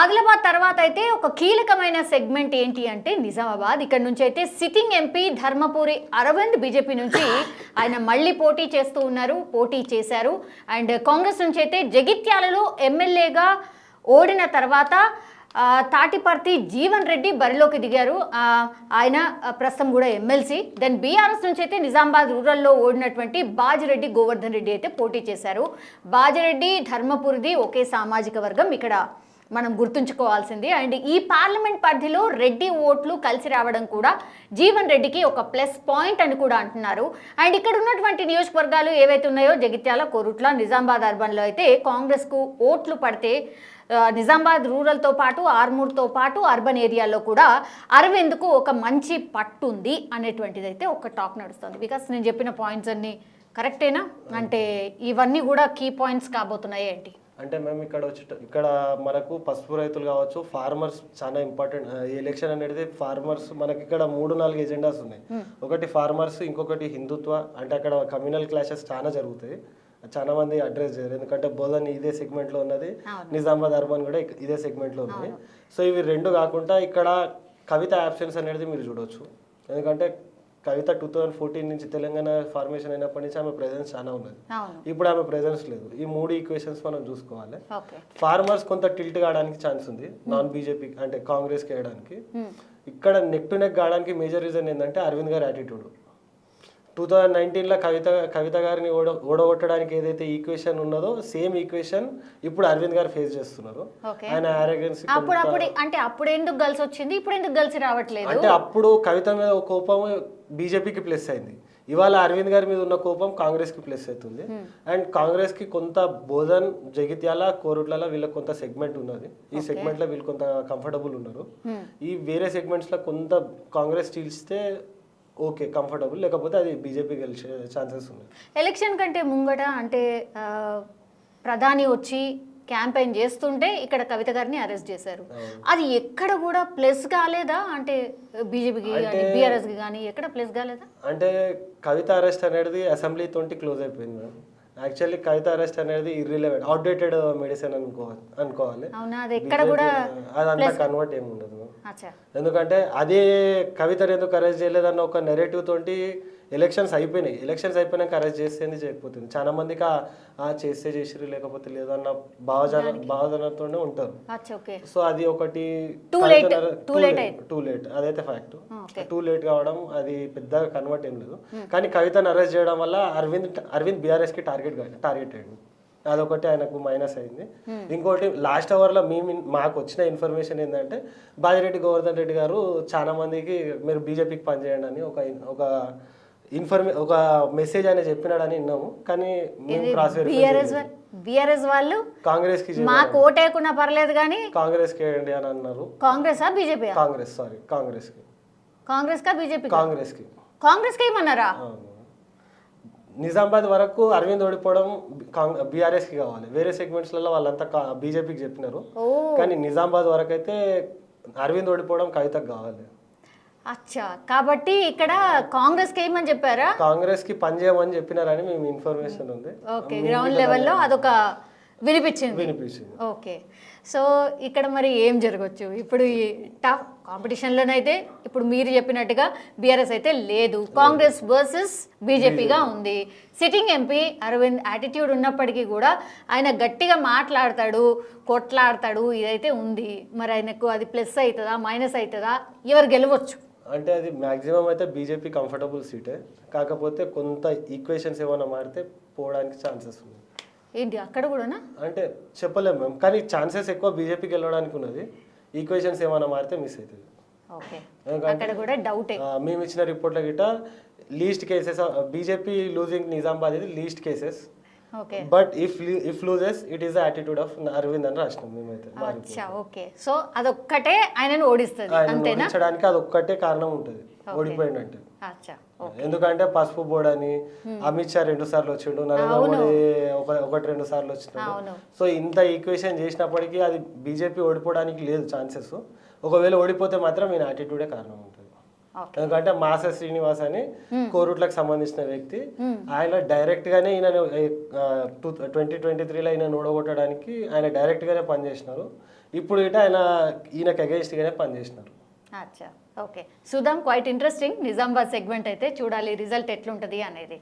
ఆదిలాబాద్ తర్వాత అయితే ఒక కీలకమైన సెగ్మెంట్ ఏంటి అంటే నిజామాబాద్. ఇక్కడ నుంచి అయితే sitting MP Dharmapuri Arvind BJP నుంచి ఆయన మళ్ళీ పోటీ చేస్తూ ఉన్నారు పోటీ చేశారు. అండ్ కాంగ్రెస్ నుంచి అయితే జగిత్యాలలో ఎమ్మెల్యేగా ఓడిన తర్వాత తాటిపర్తి జీవన్ రెడ్డి బరిలోకి దిగారు. ఆయన ప్రస్తుతం కూడా ఎమ్మెల్సీ. దెన్ బీఆర్ఎస్ నుంచి అయితే నిజామాబాద్ రూరల్లో ఓడినటువంటి బాజిరెడ్డి గోవర్ధన్ రెడ్డి అయితే పోటీ చేశారు. బాజిరెడ్డి ధర్మపురిది ఒకే సామాజిక వర్గం. ఇక్కడ మనం గుర్తుంచుకోవాల్సింది. అండ్ ఈ పార్లమెంట్ పరిధిలో రెడ్డి ఓట్లు కలిసి రావడం కూడా జీవన్ రెడ్డికి ఒక ప్లస్ పాయింట్ అని కూడా అంటున్నారు. అండ్ ఇక్కడ ఉన్నటువంటి నియోజకవర్గాలు ఏవైతే ఉన్నాయో జగిత్యాల కొరుట్ల నిజామాబాద్ అర్బన్లో అయితే కాంగ్రెస్కు ఓట్లు పడితే నిజామాబాద్ రూరల్తో పాటు ఆర్మూర్తో పాటు అర్బన్ ఏరియాలో కూడా అరవింద్కు ఒక మంచి పట్టు ఉంది అనేటువంటిది అయితే ఒక టాక్ నడుస్తుంది. బికాస్ నేను చెప్పిన పాయింట్స్ అన్నీ కరెక్టేనా? అంటే ఇవన్నీ కూడా కీ పాయింట్స్ కాబోతున్నాయి ఏంటి? అంటే మేము ఇక్కడ వచ్చి ఇక్కడ మనకు పసుపు రైతులు కావచ్చు ఫార్మర్స్ చాలా ఇంపార్టెంట్ ఈ ఎలక్షన్ అనేది ఫార్మర్స్ మనకి ఇక్కడ మూడు నాలుగు ఎజెండాస్ ఉన్నాయి. ఒకటి ఫార్మర్స్ ఇంకొకటి హిందుత్వ. అంటే అక్కడ కమ్యూనల్ క్లాషెస్ చాలా జరుగుతాయి. చాలా మంది అడ్రస్ చేయరు. ఎందుకంటే బోధన్ ఇదే సెగ్మెంట్లో ఉన్నది. నిజామాబాద్ అర్బన్ కూడా ఇదే సెగ్మెంట్లో ఉంది. సో ఇవి రెండు కాకుండా ఇక్కడ కవిత యాబ్సెన్స్ అనేది మీరు చూడొచ్చు. ఎందుకంటే కవిత టూ థౌజండ్ ఫోర్టీన్ నుంచి తెలంగాణ ఫార్మేషన్ అయినప్పటి నుంచి ఆమె ప్రెజెన్స్ చాలా ఉన్నది. ఇప్పుడు ఆమె ప్రెజెన్స్ లేదు. ఈ మూడు ఈక్వేషన్స్ మనం చూసుకోవాలి. ఫార్మర్స్ కొంత టిల్ట్ కావడానికి ఛాన్స్ ఉంది. నాన్ బీజేపీ అంటే కాంగ్రెస్కి వేయడానికి. ఇక్కడ నెక్ టు నెక్ కావడానికి మేజర్ రీజన్ ఏంటంటే అరవింద్ గారి యాటిట్యూడ్ టూ థౌజండ్ నైన్టీన్లో కవిత కవిత గారిని ఓడ ఓడగొట్టడానికి ఏదైతే ఈక్వేషన్ ఉన్నదో సేమ్ ఈక్వేషన్ ఇప్పుడు అరవింద్ గారు ఫేస్ చేస్తున్నారు. ఆయన అప్పుడు అప్పుడు అంటే అప్పుడు ఎందుకు కలిసి వచ్చింది? ఇప్పుడు ఎందుకు కలిసి రావట్లేదు? అంటే అప్పుడు కవిత మీద కోపం బీజేపీకి ప్లస్ అయింది. ఇవాళ అరవింద్ గారి మీద ఉన్న కోపం కాంగ్రెస్కి ప్లస్ అవుతుంది అండ్ కాంగ్రెస్కి కొంత బోధన్ జగిత్యాల కోరుట్లలో వీళ్ళకి కొంత సెగ్మెంట్ ఉన్నది. ఈ సెగ్మెంట్లో వీళ్ళు కొంత కంఫర్టబుల్ ఉన్నారు. ఈ వేరే సెగ్మెంట్స్లో కొంత కాంగ్రెస్ చీల్చితే ఓకే కంఫర్టబుల్. లేకపోతే అది బీజేపీ గెలిచే ఛాన్సెస్ ఉన్నాయి. ఎలక్షన్ కంటే ముంగట అంటే ప్రధాని వచ్చి క్యాంపెయిన్ చేస్తుంటే ఇక్కడ కవిత గారిని అరెస్ట్ చేశారు. అది ఎక్కడ కూడా ప్లస్ కాలేదా? అంటే బీజేపీకి కానీ బీఆర్ఎస్కి కానీ ఎక్కడ ప్లస్ కాలేదా? అంటే కవిత అరెస్ట్ అనేది అసెంబ్లీ తోటి క్లోజ్ అయిపోయింది యాక్చువల్లీ కవిత అరెస్ట్ అనేది ఇర్రిలెవెంట్ అవుట్డేటెడ్ మెడిసిన్ అనుకోవాలి అనుకోవాలి. అవునా? అది అదంతా కన్వర్ట్ ఏమి ఉండదు ఎందుకంటే అదే కవితను ఎందుకు అరెస్ట్ చేయలేదన్న ఒక నెరేటివ్ తోటి ఎలక్షన్స్ అయిపోయినాయి. ఎలక్షన్స్ అయిపోయినాక అరెస్ట్ చేస్తేనే చేయకపోతుంది. చాలా మందికి చేస్తే చేసిరు లేకపోతే లేదన్న భావజన భావజనంతోనే ఉంటారు. సో అది ఒకటి టూ లేట్ అదైతే ఫ్యాక్ట్ టూ లేట్ కావడం అది పెద్దగా కన్వర్ట్ ఏం లేదు. కానీ కవితను అరెస్ట్ చేయడం వల్ల అరవింద్ అరవింద్ బీఆర్ఎస్కి టార్గెట్ టార్గెట్ అయ్యింది అదొకటి ఆయనకు మైనస్ అయింది. ఇంకోటి లాస్ట్ అవర్లో మేము మాకు వచ్చిన ఇన్ఫర్మేషన్ ఏంటంటే బాజిరెడ్డి గోవర్ధన్ రెడ్డి గారు చాలా మందికి మీరు బీజేపీకి పనిచేయండి అని ఒక ఒక ఇన్ఫర్మే ఒక మెసేజ్ ఆయన చెప్పినాడని విన్నాము. కానీ మేము క్రాస్ బీఆర్ఎస్ వాళ్ళు కాంగ్రెస్కి మాకు ఓటేయకున్నా పర్లేదు కానీ కాంగ్రెస్కి వేయండి అని అన్నారు. కాంగ్రెసా బీజేపీ కాంగ్రెస్ సారీ కాంగ్రెస్కి కాంగ్రెస్ కా బీజేపీ కాంగ్రెస్కి కాంగ్రెస్కి ఏమన్నారా. నిజామాబాద్ వరకు అరవింద్ ఓడిపోవడం బీఆర్ఎస్కి కావాలి. వేరే సెగ్మెంట్స్లలో వాళ్ళంతా బీజేపీకి చెప్పినారు. కానీ నిజామాబాద్ వరకు అయితే అరవింద్ ఓడిపోవడం కవితకు కావాలి. అచ్చా. కాబట్టి ఇక్కడ కాంగ్రెస్కి ఏమని చెప్పారా? కాంగ్రెస్కి పని చేయమని చెప్పినారని మేము ఇన్ఫర్మేషన్ ఉంది. ఓకే గ్రౌండ్ లెవెల్లో అదొక వినిపించింది. వినిపించింది. ఓకే. సో ఇక్కడ మరి ఏం జరగచ్చు? ఇప్పుడు ఈ టఫ్ కాంపిటీషన్లోనైతే ఇప్పుడు మీరు చెప్పినట్టుగా బీఆర్ఎస్ అయితే లేదు. కాంగ్రెస్ వర్సెస్ బీజేపీగా ఉంది. సిట్టింగ్ ఎంపీ అరవింద్ యాటిట్యూడ్ ఉన్నప్పటికీ కూడా ఆయన గట్టిగా మాట్లాడతాడు కొట్లాడతాడు ఇదైతే ఉంది. మరి ఆయనకు అది ప్లస్ అవుతుందా మైనస్ అవుతుందా? ఎవరు గెలవచ్చు? అంటే అది మాక్సిమం అయితే బీజేపీ కంఫర్టబుల్ సీటే కాకపోతే కొంత ఈక్వేషన్స్ ఏమైనా మారితే పోవడానికి ఛాన్సెస్ ఉన్నాయి. ఏంటి? అక్కడ కూడానా? అంటే చెప్పలేము మేము కానీ ఛాన్సెస్ ఎక్కువ బీజేపీకి వెళ్ళడానికి ఉన్నది. ఈక్వేషన్స్ ఏమైనా మారితే మిస్ అవుతుంది. కూడా మేము ఇచ్చిన రిపోర్ట్లో గిట్ట least cases BJP losing Nizamabad ఇది least cases but if if loses it is the attitude of Arvind అని రాసినాం మేమైతే ఓకే సో అదొక్కటే ఆయనను ఓడిస్తుంది ఓడించడానికి అది ఒక్కటే కారణం ఉంటుంది ఓడిపోయిందంటే. ఎందుకంటే పసుపు బోర్డు అని అమిత్ షా రెండు సార్లు వచ్చిండు నరేంద్ర మోడీ ఒక ఒకటి రెండు సార్లు వచ్చినాడు. సో ఇంత ఈక్వేషన్ చేసినప్పటికీ అది బీజేపీ ఓడిపోవడానికి లేదు ఛాన్సెస్ ఒకవేళ ఓడిపోతే మాత్రం ఈయన యాటిట్యూడే కారణం ఉంటుంది. ఎందుకంటే మాస శ్రీనివాస్ అని కోరుట్లకు సంబంధించిన వ్యక్తి. ఆయన డైరెక్ట్ గానే ఈయన ట్వంటీ ట్వంటీ త్రీలో ఈయన ఓడగొట్టడానికి ఆయన డైరెక్ట్ గానే పనిచేసినారు. ఇప్పుడు ఇట ఆయన ఈయనకు against గానే పనిచేసినారు okay. Sudham quite interesting. Nizamabad segment అయితే చూడాలి. రిజల్ట్ ఎట్లుంటుంది అనేది.